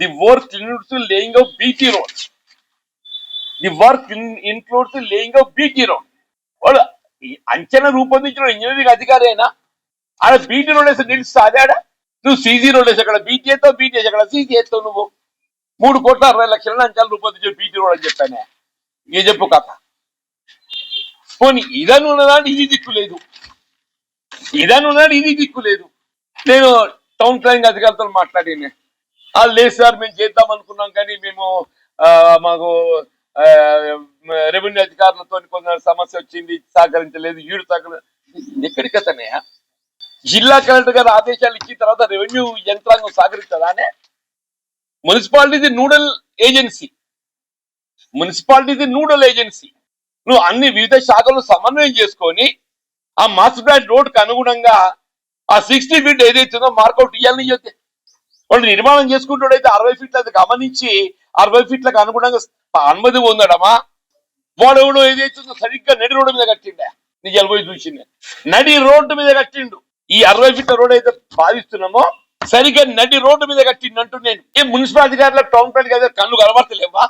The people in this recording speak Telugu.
The work includes laying of BT roads the work includes laying of BT road వాడు అంచనా రూపొందించిన ఇంజనీరింగ్ అధికారి అయినా ఆడ బీటీ రోడ్ వేసి నిలుస్తా అదాడ నువ్వు సీజీ రోడ్ వేసి అక్కడ బీటీ ఎత్తావు బీటీ వేసి అక్కడ సీజీ ఎత్తావు నువ్వు. మూడు కోట్ల అరవై లక్షల అంచనా రూపొందించిన బీటీ రోడ్ అని చెప్పానే. ఏ చెప్పు కథ? పోనీ ఇదని ఉన్నదాన్ని ఇది దిక్కు లేదు. ఇదని ఉన్నదాన్ని ఇది దిక్కు లేదు. నేను టౌన్ ప్లానింగ్ అధికారులతో మాట్లాడిన. వాళ్ళు లేదు సార్ మేము చేద్దాం అనుకున్నాం కానీ మేము ఆ, మాకు రెవెన్యూ అధికారులతో కొంత సమస్య వచ్చింది సహకరించలేదు ఈడు సహకరి ఎక్కడికి జిల్లా కలెక్టర్ గారు ఆదేశాలు ఇచ్చిన తర్వాత రెవెన్యూ యంత్రాంగం సహకరించదానే municipality nodal agency. Municipality nodal agency. నువ్వు అన్ని వివిధ శాఖలు సమన్వయం చేసుకొని ఆ మాస్టర్ ప్లాన్ రోడ్కి అనుగుణంగా ఆ సిక్స్టీ ఫీట్ ఏదైతుందో మార్కౌట్ ఇవ్వాలని చెప్తే వాళ్ళు నిర్మాణం చేసుకుంటాడైతే అరవై ఫీట్లు అది గమనించి అరవై ఫీట్లకు అనుగుణంగా అనుమతి పొందడమా వాడు ఎవడో ఏదైతుందో సరిగ్గా నడి రోడ్డు మీద కట్టిండే. నీకు పోయి చూసిండే. నడి రోడ్డు మీద కట్టిండు. ఈ అరవై ఫీట్ల రోడ్ అయితే భావిస్తున్నామో సరిగ్గా నడి రోడ్డు మీద కట్టిండు అంటూ నేను ఏ మున్సిపల్ అధికారులకు టౌన్ ప్లాన్ కదా కళ్ళు కనబడతలేవా?